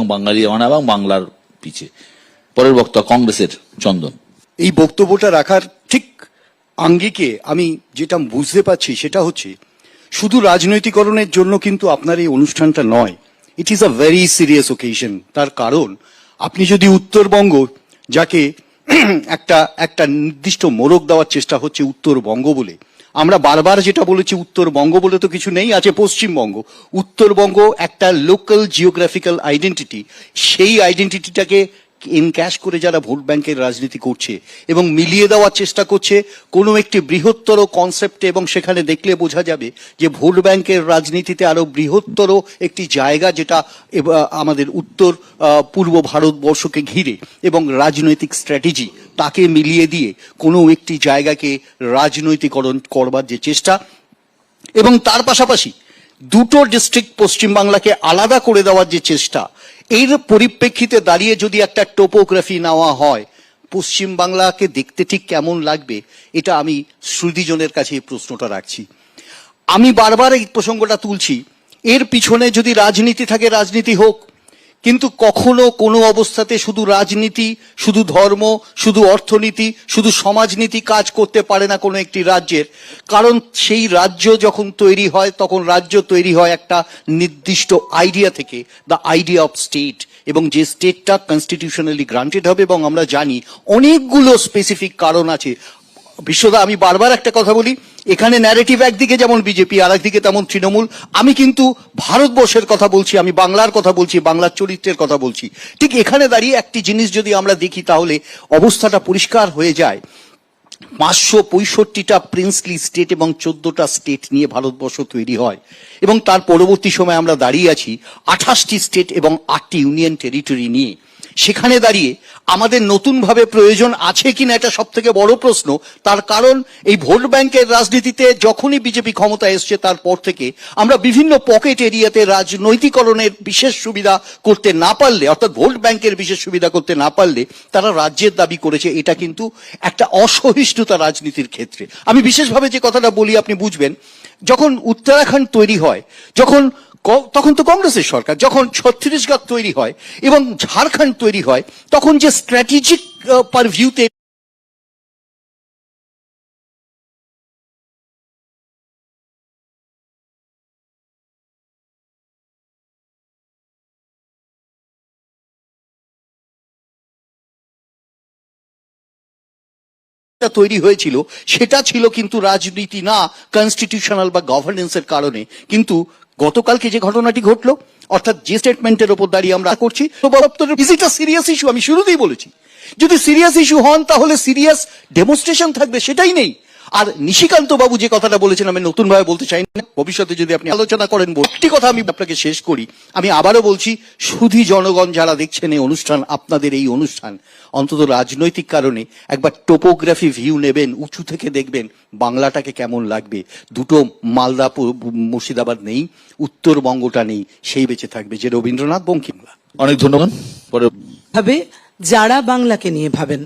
এবং বাঙালি আনা এবং বাংলার পিছে। পরের বক্তা কংগ্রেসের চন্দন। এই বক্তব্যটা রাখার ঠিক আঙ্গিকে আমি যেটা বুঝতে পারছি সেটা হচ্ছে, শুধু রাজনৈতিকরণের জন্য কিন্তু আপনার এই অনুষ্ঠানটা নয় it is a very serious occasion তার কারণ, আপনি যদি উত্তরবঙ্গ, যাকে একটা একটা নির্দিষ্ট মোড়ক দেওয়ার চেষ্টা হচ্ছে উত্তরবঙ্গ বলে আমরা বারবার যেটা বলেছি, উত্তরবঙ্গ বলে তো কিছু নেই, আছে পশ্চিমবঙ্গ। উত্তরবঙ্গ একটা লোকাল জিওগ্রাফিক্যাল আইডেন্টিটি সেই আইডেন্টিটিটাকে ইনক্যাশ করে যারা ভোট ব্যাংকের রাজনীতি করছে এবং মিলিয়ে দেওয়ার চেষ্টা করছে, কোনো একটি বৃহত্তর কনসেপ্টে এবং সেখানে দেখলে বোঝা যাবে যে ভোট ব্যাংকের রাজনীতিতে আরও বৃহত্তর একটি জায়গা যেটা আমাদের উত্তর পূর্ব ভারতবর্ষকে ঘিরে এবং রাজনৈতিক স্ট্র্যাটেজি তাকে মিলিয়ে দিয়ে কোনো একটি জায়গাকে রাজনৈতিকরণ করবার যে চেষ্টা এবং তার পাশাপাশি দুটো ডিস্ট্রিক্ট পশ্চিমবাংলাকে আলাদা করে দেওয়ার যে চেষ্টা এর পরিপ্রেক্ষিতে দাঁড়িয়ে যদি একটা টোপোগ্রাফি নেওয়া হয় পশ্চিমবাংলাকে দেখতে ঠিক কেমন লাগবে? এটা আমি শ্রুতিজনের কাছে এই প্রশ্নটা রাখছি। আমি বারবার এই প্রসঙ্গটা তুলছি। এর পিছনে যদি রাজনীতি থাকে, রাজনীতি হোক কিন্তু কখনো কোনো অবস্থাতে শুধু রাজনীতি, শুধু ধর্ম, শুধু অর্থনীতি, শুধু সমাজনীতি কাজ করতে পারে না কোনো একটি রাজ্যের। কারণ সেই রাজ্য যখন তৈরি হয়, তখন রাজ্য তৈরি হয় একটা নির্দিষ্ট আইডিয়া থেকে দ্য আইডিয়া অফ স্টেট এবং যে স্টেটটা কনস্টিটিউশনালি গ্রান্টেড হবে এবং আমরা জানি, অনেকগুলো স্পেসিফিক কারণ আছে। বিশ্বদা, আমি বারবার একটা কথা বলি এখানে ন্যারেটিভ একদিকে যেমন বিজেপি আর একদিকে তেমন তৃণমূল। আমি কিন্তু ভারতবর্ষের কথা বলছি, আমি বাংলার কথা বলছি বাংলার চরিত্রের কথা বলছি। ঠিক এখানে দাঁড়িয়ে একটি জিনিস যদি আমরা দেখি তাহলে অবস্থাটা পরিষ্কার হয়ে যায়। পাঁচশো পঁয়ষট্টিটা প্রিন্সলি স্টেট এবং চোদ্দটা স্টেট নিয়ে ভারতবর্ষ তৈরি হয়। এবং তার পরবর্তী সময় আমরা দাঁড়িয়ে আছি আঠাশটি স্টেট এবং আটটি ইউনিয়ন টেরিটরি নিয়ে। সেখানে দাঁড়িয়ে আমাদের নতুনভাবে প্রয়োজন আছে কিনা এটা সব থেকে বড় প্রশ্ন। তার কারণ, এই ভোট ব্যাংকের রাজনীতিতে যখনই বিজেপি ক্ষমতা এসছে, তারপর থেকে আমরা বিভিন্ন পকেট এরিয়াতে রাজনৈতিকরণের বিশেষ সুবিধা করতে না পারলে, অর্থাৎ ভোট ব্যাংকের বিশেষ সুবিধা করতে না পারলে, তারা রাজ্যের দাবি করেছে, এটা কিন্তু একটা অসহিষ্ণুতা রাজনীতির ক্ষেত্রে। আমি বিশেষভাবে যে কথাটা বলি, আপনি বুঝবেন, যখন উত্তরাখণ্ড তৈরি হয়, যখন তখন তো কংগ্রেসের সরকার, যখন ছত্রিশগড় তৈরি হয় এবং ঝাড়খণ্ড তৈরি হয়, তখন যে স্ট্র্যাটেজিক পার ভিউতে তৈরি হয়েছিল, সেটা ছিল কিন্তু রাজনীতি না কনস্টিটিউশনাল বা গভর্নেন্সের কারণে। কিন্তু গতকালকে যে ঘটনাটি ঘটলো? অর্থাৎ যে স্টেটমেন্টের ওপর দাঁড়িয়ে আমরা করছি বরপ্তরের ইজ সিরিয়াস ইস্যু আমি শুরুতেই বলেছি। যদি সিরিয়াস ইস্যু হন, তাহলে সিরিয়াস ডেমনস্ট্রেশন থাকবে, সেটাই নেই। আর নিশিকান্ত বাবু যে কথাটা বলেছেন আমি নতুন ভাবে বলতে চাই না। ভবিষ্যতে যদি আপনি আলোচনা করেন একটি কথা আমি আপনাকে শেষ করি। আমি আবারও বলছি সুধী জনগণ যারা দেখছেন এই অনুষ্ঠান আপনাদের এই অনুষ্ঠান অন্তত রাজনৈতিক কারণে একবার টোপোগ্রাফি ভিউ নেবেন উঁচু থেকে দেখবেন বাংলাটাকে কেমন লাগবে। দুটো মালদা মুর্শিদাবাদ নেই উত্তরবঙ্গটা নেই সেই বেঁচে থাকবে যে রবীন্দ্রনাথ বঙ্কিমলা অনেক ধন্যবাদ। পরে ভাবে যারা বাংলাকে নিয়ে ভাবেন।